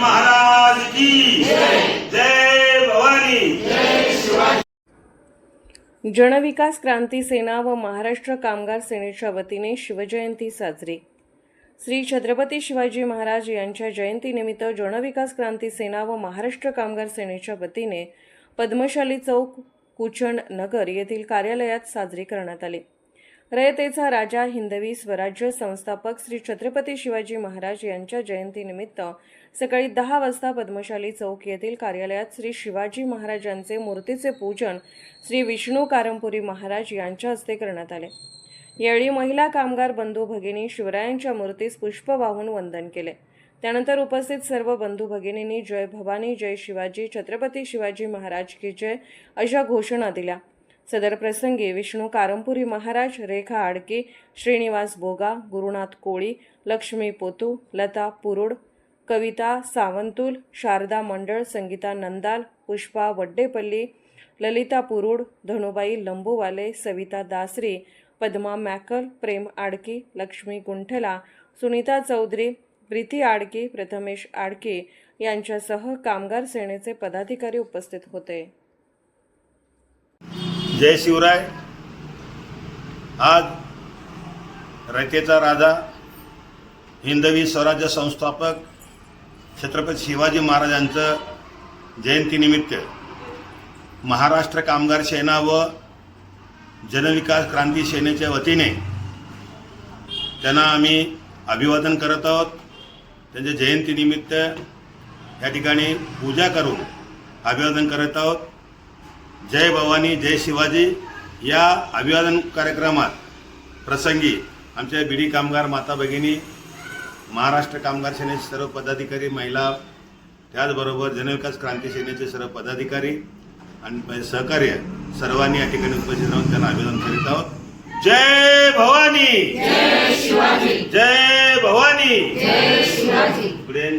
महाराज की। जय भवानी। जनविकास क्रांती सेना व महाराष्ट्र कामगार सेनेच्या वतीने शिवजयंती साजरी. श्री छत्रपती शिवाजी महाराज यांच्या जयंतीनिमित्त जनविकास क्रांती सेना व महाराष्ट्र कामगार सेनेच्या वतीने पद्मशाली चौक कुचण नगर येथील कार्यालयात साजरी करण्यात आली. रयतेचा राजा हिंदवी स्वराज्य संस्थापक श्री छत्रपती शिवाजी महाराज यांच्या जयंतीनिमित्त सकाळी दहा वाजता पद्मशाली चौक येथील कार्यालयात श्री शिवाजी महाराजांचे मूर्तीचे पूजन श्री विष्णू कारंपुरी महाराज यांच्या हस्ते करण्यात आले. यावेळी महिला कामगार बंधू भगिनी शिवरायांच्या मूर्तीस पुष्प वाहून वंदन केले. त्यानंतर उपस्थित सर्व बंधू भगिनींनी जय भवानी जय शिवाजी छत्रपती शिवाजी महाराज की जय अशा घोषणा दिल्या. सदर प्रसंगी विष्णू कारंपुरी महाराज रेखा आडके श्रीनिवास बोगा गुरुनाथ कोळी लक्ष्मी पोतू लता पुरुड कविता सावंतुल शारदा मंडळ संगीता नंदाल पुष्पा वड्डेपल्ली ललिता पुरुड धनुबाई लंबूवाले सविता दासरी पद्मा मॅकल प्रेम आडकी लक्ष्मी गुंठला सुनीता चौधरी प्रीती आडकी प्रथमेश आडके यांच्यासह कामगार सेनेचे पदाधिकारी उपस्थित होते. जय शिवराय. आज रयतेचा राजा हिंदवी स्वराज्य संस्थापक छत्रपती शिवाजी महाराजांचं जयंतीनिमित्त महाराष्ट्र कामगार सेना व जनविकास क्रांती सेनेच्या वतीने त्यांना आम्ही अभिवादन करत आहोत. त्यांच्या जयंतीनिमित्त या ठिकाणी पूजा करून अभिवादन करत आहोत. जय भवानी जय शिवाजी या अभिवादन कार्यक्रमात प्रसंगी आमच्या बिडी कामगार माता भगिनी महाराष्ट्र कामगार सेनेचे सर्व पदाधिकारी महिला त्याचबरोबर जनविकास क्रांती सेनेचे सर्व पदाधिकारी आणि सहकार्य सर्वांनी या ठिकाणी उपस्थित राहून त्यांना अभिवादन करीत आहोत. जय भवानी! जय भवानी! पुढे